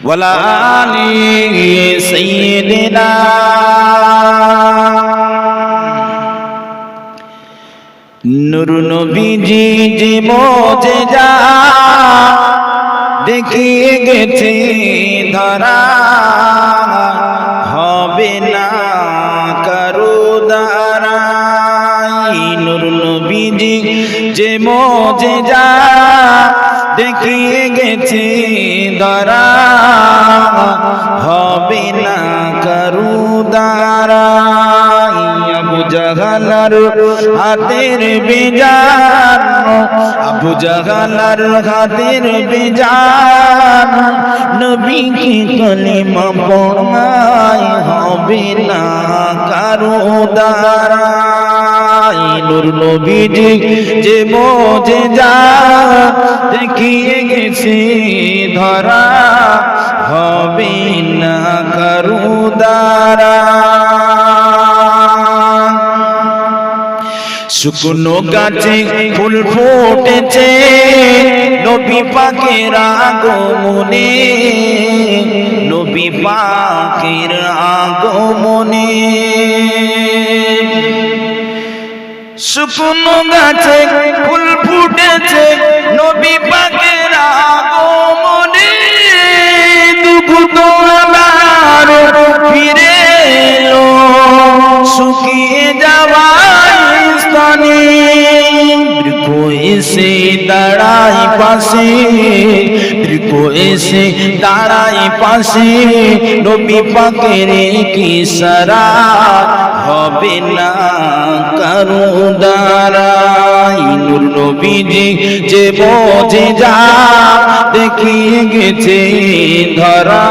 ولا آل سيدنا নূর নবীজি যে মোজে যা দেখিয়ে গেছে ধরা হবে না কারো দ্বারাই নূর নবীজি যে মোজে যা ধরা হবে না কারও দ্বারাই আবু জাহালার হাতের বিজান, আবু জাহালার হাতের বিজান। নবী কি কলিমা পড়াই হবে না কারও দ্বারাই নূর নবীজি, যে বোঝে যা দেখিয়ে গেছে, ধরা হবে না কারও দ্বারা। শুকনো গাছে ফুল ফুটেছে, নবী পাকের আগমনে, নবী পাকের আগমনে। শুকনো গাছে ফুল ফুটেছে, নবী পাকের আগমনে দুঃখ আমার ফিরে এলো। শুকিয়ে যাওয়া স্থানে এসে দাঁড়াই পাশে এসে দাঁড়াই পাশে, নবী পাকের কি সারা হবে না কারও নূর নবীজি যে বোঝে যা দেখিয়ে গেছে ধরা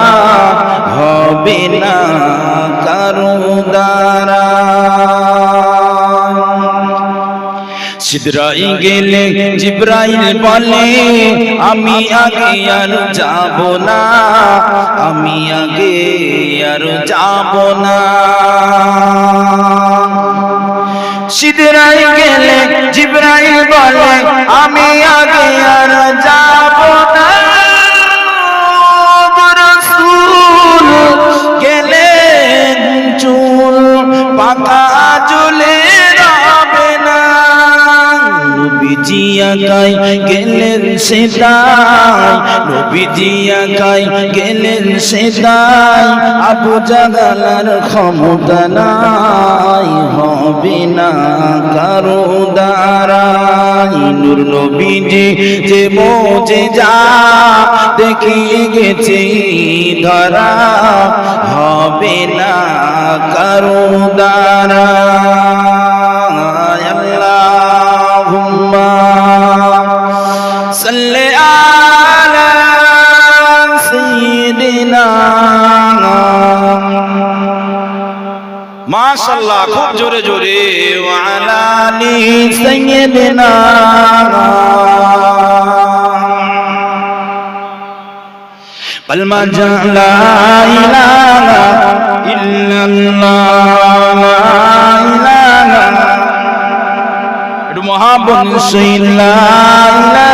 হবে না কারও দ্বারা সিদরাই গেলে জিব্রাইল বলে, আমি আগে আর যাব না, আমি আগে আর যাব না। নবীজি আকাই গেলেন সেদাই, নবীজি আকাই গেলেন সেদাই, আবু জাগালার ক্ষমতা নাই, হবে না কারও দ্বারাই। নূর নবীজি যে মোজে যা দেখিয়ে গেছে ধরা, হবে না কারও দ্বারা মাশাআল্লাহ খুব জোরে জোরে। ওয়ালা আলি সাইয়্যিদিনা কলমা জালা ইলাহা ইল্লাল্লাহ ইলাহা। একটু মহাবন ইলাহা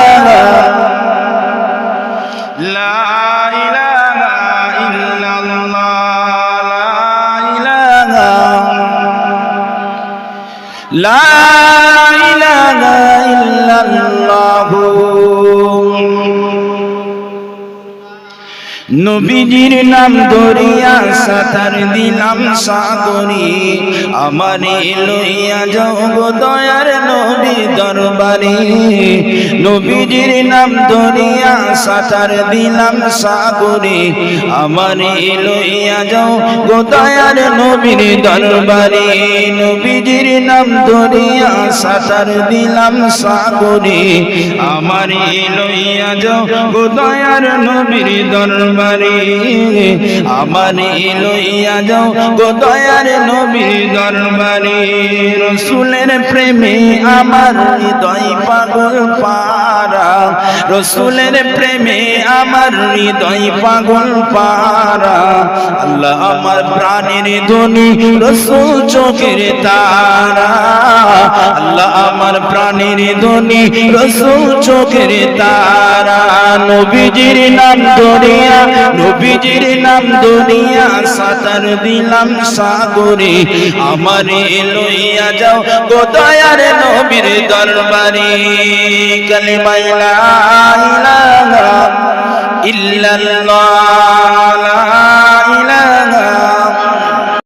লা ইল্লাল্লাহ নবীজির নাম ধরিয়া সাঁতার দিলাম সাগরে। আমার লইয়া যাও গো দয়ার নবী দরবারে। নবীজির নাম ধরিয়া সাঁতার দিলাম সাগরে। আমার লইয়া যাও গো দয়ার নবীর দরবারে। নবীজির নাম ধরিয়া সাঁতার দিলাম সাগরে। আমার লইয়া যাও গো দয়ার নবীর দরবারে। আমার লইয়া যাও গো দয়ার নবীর দরবারে। রসুলের প্রেমে আমার হৃদয় রসুলের প্রেমে আমার হৃদয় পাগল পারা আল্লাহ আমার প্রাণের ধ্বনি, রসুল চোখের তারা। আল্লাহ আমার প্রাণের ধ্বনি, রসুল চোখের তারা। নবীজির নাম ধরিয়া, নবীজির নাম দুনিয়া সাতার দিলাম সাগরে। আমারে লইয়া যাও গো দয়ার নবীর দরবারে। কালিমা লা ইলাহা ইল্লাল্লাহ।